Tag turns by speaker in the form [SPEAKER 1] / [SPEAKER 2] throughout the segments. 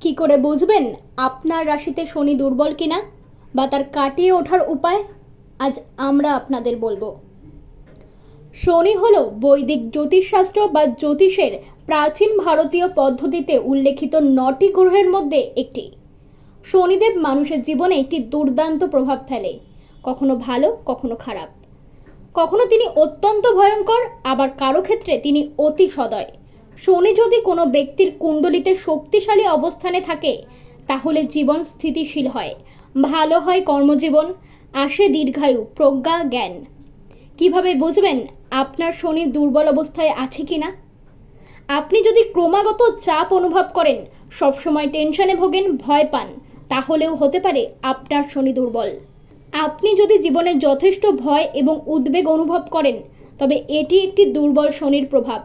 [SPEAKER 1] কি করে বুঝবেন আপনার রাশিতে শনি দুর্বল কিনা বা তার কাটিয়ে ওঠার উপায়? আজ আমরা আপনাদের বলব। শনি হল বৈদিক জ্যোতিষশাস্ত্র বা জ্যোতিষের প্রাচীন ভারতীয় পদ্ধতিতে উল্লেখিত নটি গ্রহের মধ্যে একটি। শনিদেব মানুষের জীবনে একটি দুর্দান্ত প্রভাব ফেলে, কখনো ভালো, কখনো খারাপ। কখনো তিনি অত্যন্ত ভয়ঙ্কর, আবার কারও ক্ষেত্রে তিনি অতি সদয়। শনি যদি কোনো ব্যক্তির কুণ্ডলিতে শক্তিশালী অবস্থানে থাকে, তাহলে জীবন স্থিতিশীল হয়। ভালো হয় কর্মজীবন, আসে দীর্ঘায়ু, প্রজ্ঞা, জ্ঞান। কীভাবে বুঝবেন আপনার শনি দুর্বল অবস্থায় আছে কিনা আপনি যদি ক্রমাগত চাপ অনুভব করেন, সবসময় টেনশনে ভোগেন, ভয় পান, তাহলেও হতে পারে আপনার শনি দুর্বল। আপনি যদি জীবনে যথেষ্ট ভয় এবং উদ্বেগ অনুভব করেন, তবে এটি একটি দুর্বল শনির প্রভাব।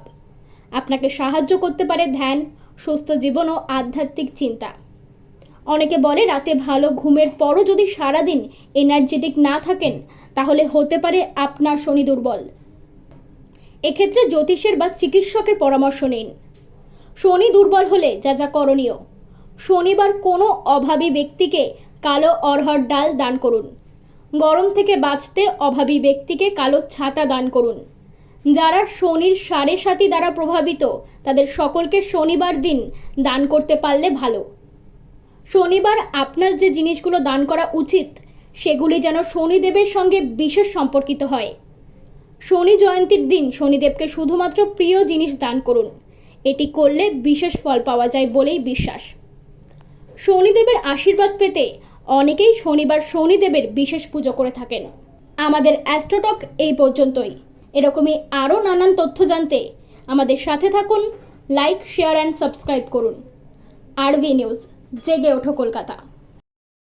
[SPEAKER 1] আপনাকে সাহায্য করতে পারে ধ্যান, সুস্থ জীবন ও আধ্যাত্মিক চিন্তা। অনেকে বলে রাতে ভালো ঘুমের পরও যদি সারাদিন এনার্জেটিক না থাকেন, তাহলে হতে পারে আপনার শনি দুর্বল। এক্ষেত্রে জ্যোতিষের বা চিকিৎসকের পরামর্শ নিন। শনি দুর্বল হলে যা যা করণীয়। শনিবার কোনো অভাবী ব্যক্তিকে কালো অরহর ডাল দান করুন। গরম থেকে বাঁচতে অভাবী ব্যক্তিকে কালো ছাতা দান করুন। যারা শনির সাড়ে সাতি দ্বারা প্রভাবিত, তাদের সকলকে শনিবার দিন দান করতে পারলে ভালো। শনিবার আপনার যে জিনিসগুলো দান করা উচিত, সেগুলি যেন শনিদেবের সঙ্গে বিশেষ সম্পর্কিত হয়। শনি জয়ন্তীর দিন শনিদেবকে শুধুমাত্র প্রিয় জিনিস দান করুন। এটি করলে বিশেষ ফল পাওয়া যায় বলেই বিশ্বাস। শনিদেবের আশীর্বাদ পেতে অনেকেই শনিবার শনিদেবের বিশেষ পুজো করে থাকেন। আমাদের অ্যাস্ট্রোটক এই পর্যন্তই। এরকমই আরও নানান তথ্য জানতে আমাদের সাথে থাকুন লাইক শেয়ার অ্যান্ড সাবস্ক্রাইব করুন। আরভি নিউজ জেগে ওঠো কলকাতা।